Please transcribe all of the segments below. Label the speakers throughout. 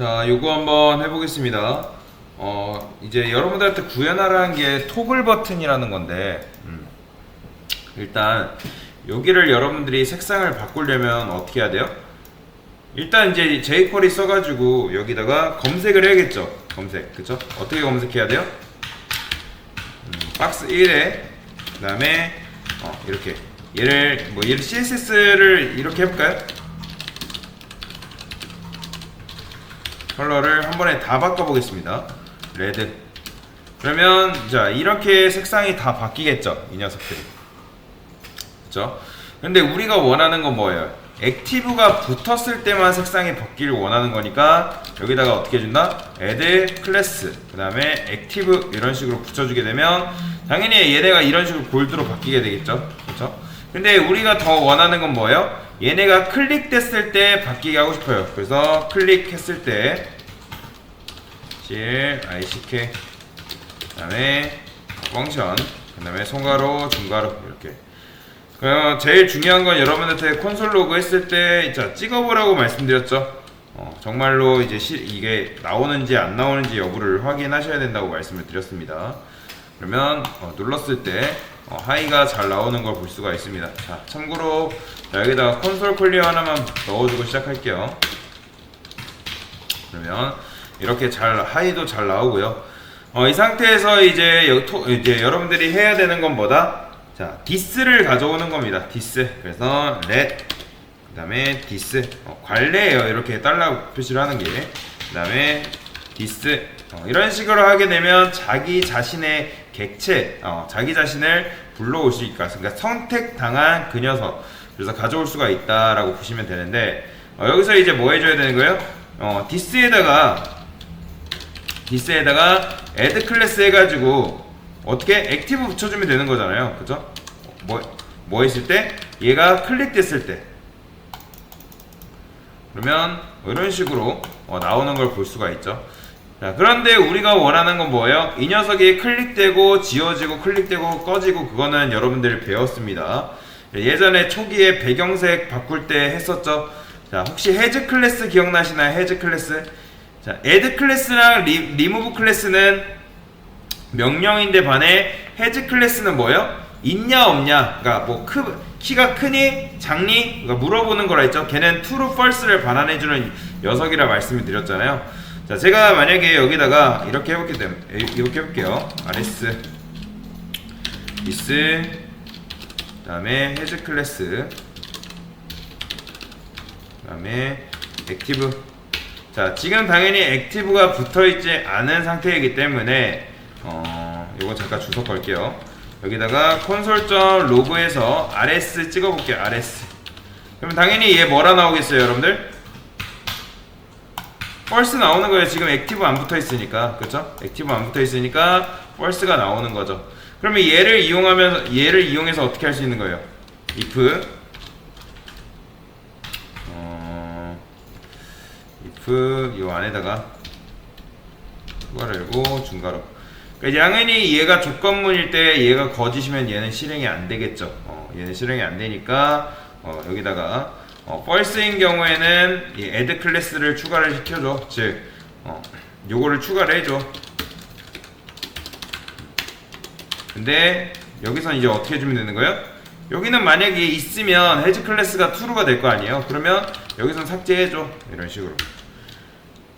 Speaker 1: 자, 요거 한번 해보겠습니다. 어, 이제 여러분들한테 구현하라는 게 토글 버튼이라는 건데, 음, 일단 여기를 여러분들이 색상을 바꾸려면 어떻게 해야 돼요? 일단 이제 jQuery 써가지고 여기다가 검색을 해야겠죠. 검색, 그쵸? 어떻게 검색해야 돼요? 음, 박스 1에 그 다음에 어, 이렇게 얘를 뭐 얘를 CSS를 이렇게 해볼까요? 컬러를 한 번에 다 바꿔보겠습니다. 레드. 그러면 자 이렇게 색상이 다 바뀌겠죠, 이 녀석들이. 그렇죠? 근데 우리가 원하는 건 뭐예요? 액티브가 붙었을 때만 색상이 바뀌길 원하는 거니까 여기다가 어떻게 해준다? add 클래스 그 다음에 액티브 이런 식으로 붙여주게 되면 당연히 얘네가 이런 식으로 골드로 바뀌게 되겠죠? 근데 우리가 더 원하는 건 뭐예요? 얘네가 클릭됐을 때 바뀌게 하고 싶어요 그래서 클릭했을 때 CL, ICK 그 다음에 펑션 그 다음에 손가로 중가로 이렇게 어, 제일 중요한 건 여러분한테 콘솔 로그 했을 때 자, 찍어보라고 말씀드렸죠. 어, 정말로 이제 시, 이게 나오는지 안 나오는지 여부를 확인하셔야 된다고 말씀을 드렸습니다. 그러면 어, 눌렀을 때 어, 하이가 잘 나오는 걸 볼 수가 있습니다. 자, 참고로 자, 여기다가 콘솔 클리어 하나만 넣어주고 시작할게요. 그러면 이렇게 잘 하이도 잘 나오고요. 어, 이 상태에서 이제, 여, 토, 이제 여러분들이 해야 되는 건 뭐다? 자, 디스를 가져오는 겁니다. 디스. 그래서 let 그다음에 디스 어, 관례예요. 이렇게 달러 표시를 하는 게. 그다음에 디스 어, 이런 식으로 하게 되면 자기 자신의 객체, 어, 자기 자신을 불러올 수 있다. 그러니까 선택당한 그 녀석. 그래서 가져올 수가 있다라고 보시면 되는데 어, 여기서 이제 뭐 해줘야 되는 거예요? 어, 디스에다가 디스에다가 add 클래스 해가지고 어떻게 액티브 붙여주면 되는 거잖아요. 그죠? 뭐, 뭐 했을 때? 얘가 클릭됐을 때. 그러면 이런 식으로 어, 나오는 걸 볼 수가 있죠. 자, 그런데 우리가 원하는 건 뭐예요? 이 녀석이 클릭되고 지워지고 클릭되고 꺼지고 그거는 여러분들이 배웠습니다. 예전에 초기에 배경색 바꿀 때 했었죠. 자, 혹시 헤즈 클래스 기억나시나요? 헤즈 클래스? 자, 애드 클래스랑 리, 리무브 클래스는 명령인데 반해 헤즈 클래스는 뭐예요? 있냐 없냐 그러니까 뭐 크, 키가 크니 작니 그러니까 물어보는 거라 했죠 걔는 true false를 반환해 주는 녀석이라 말씀을 드렸잖아요 자 제가 만약에 여기다가 이렇게 해볼게 되면 이렇게 해볼게요. rs is 그 다음에 헤즈 클래스 그 다음에 액티브. 자 지금 당연히 액티브가 붙어있지 않은 상태이기 때문에 어 이거 잠깐 주석 걸게요. 여기다가 콘솔.로그에서 rs 찍어볼게요 rs 그럼 당연히 얘 뭐라 나오겠어요 여러분들 false 나오는 거예요 지금 액티브 안 붙어 있으니까 그쵸? 액티브 안 붙어 있으니까 false가 나오는 거죠. 그러면 얘를 이용하면 얘를 이용해서 어떻게 할 수 있는 거예요? if 어, if 요 안에다가 추가를 열고 중괄호. 그러니까 당연히 얘가 조건문일 때 얘가 거짓이면 얘는 실행이 안 되겠죠. 어, 얘는 실행이 안 되니까 어, 여기다가 어, false인 경우에는 이 add 클래스를 추가를 시켜줘. 즉, 어, 요거를 추가를 해줘. 근데 여기서 이제 어떻게 해주면 되는 거예요? 여기는 만약에 있으면 해지 클래스가 true가 될 거 아니에요? 그러면 여기선 삭제해줘. 이런 식으로.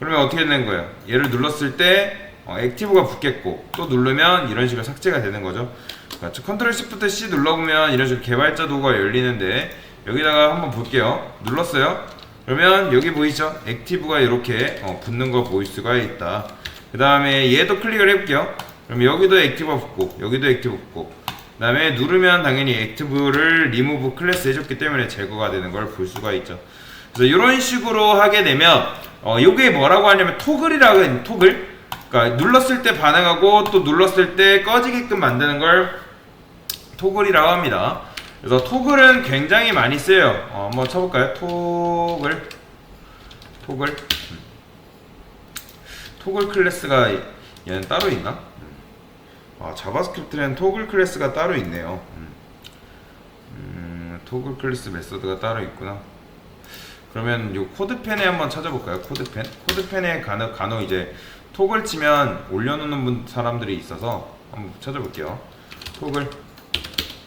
Speaker 1: 그러면 어떻게 되는 거예요? 얘를 눌렀을 때 어, 액티브가 붙겠고 또 누르면 이런 식으로 삭제가 되는 거죠. 그러니까 컨트롤 시프트 C 눌러보면 이런 식으로 개발자 도구가 열리는데 여기다가 한번 볼게요. 눌렀어요. 그러면 여기 보이죠? 액티브가 이렇게 어, 붙는 거 보일 수가 있다. 그 다음에 얘도 클릭을 해볼게요. 그럼 여기도 액티브가 붙고 여기도 액티브 붙고 그 다음에 누르면 당연히 액티브를 리무브 클래스 해줬기 때문에 제거가 되는 걸 볼 수가 있죠. 그래서 이런 식으로 하게 되면 어, 이게 뭐라고 하냐면 토글이라고 해요. 토글. 그러니까 눌렀을 때 반응하고 또 눌렀을 때 꺼지게끔 만드는 걸 토글이라고 합니다. 그래서 토글은 굉장히 많이 쓰여요. 어, 한번 쳐볼까요? 토글, 토글, 음. 토글 클래스가 얘는 따로 있나? 음. 아, 자바스크립트는 토글 클래스가 따로 있네요. 음. 음, 토글 클래스 메서드가 따로 있구나. 그러면 요 코드펜에 한번 찾아볼까요? 코드펜. 코드펜에 간혹, 간혹 이제 톡을 치면 올려놓는 분 사람들이 있어서 한번 찾아볼게요. 톡을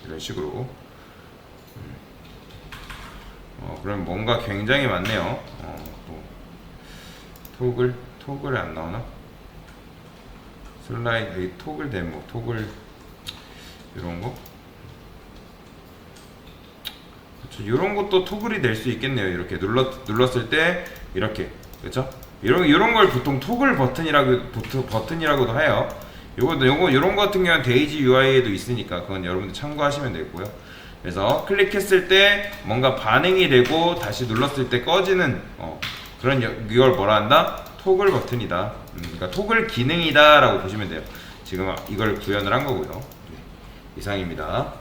Speaker 1: 이런 식으로. 음. 어, 그럼 뭔가 굉장히 많네요. 어, 또 톡을 톡을 안 나오나? 슬라이드 이 톡을 데모 톡을 이런 거. 그렇죠. 이런 것도 토글이 될 수 있겠네요. 이렇게 눌렀 눌렀을 때 이렇게 그렇죠? 이런 이런 걸 보통 토글 버튼이라고 보트- 버튼이라고도 해요. 요거 요거 이런 거 같은 경우는 데이지 UI에도 있으니까 그건 여러분들 참고하시면 되고요. 그래서 클릭했을 때 뭔가 반응이 되고 다시 눌렀을 때 꺼지는 어, 그런 여- 이걸 뭐라 한다? 토글 버튼이다. 음, 그러니까 토글 기능이다라고 보시면 돼요. 지금 이걸 구현을 한 거고요. 네, 이상입니다.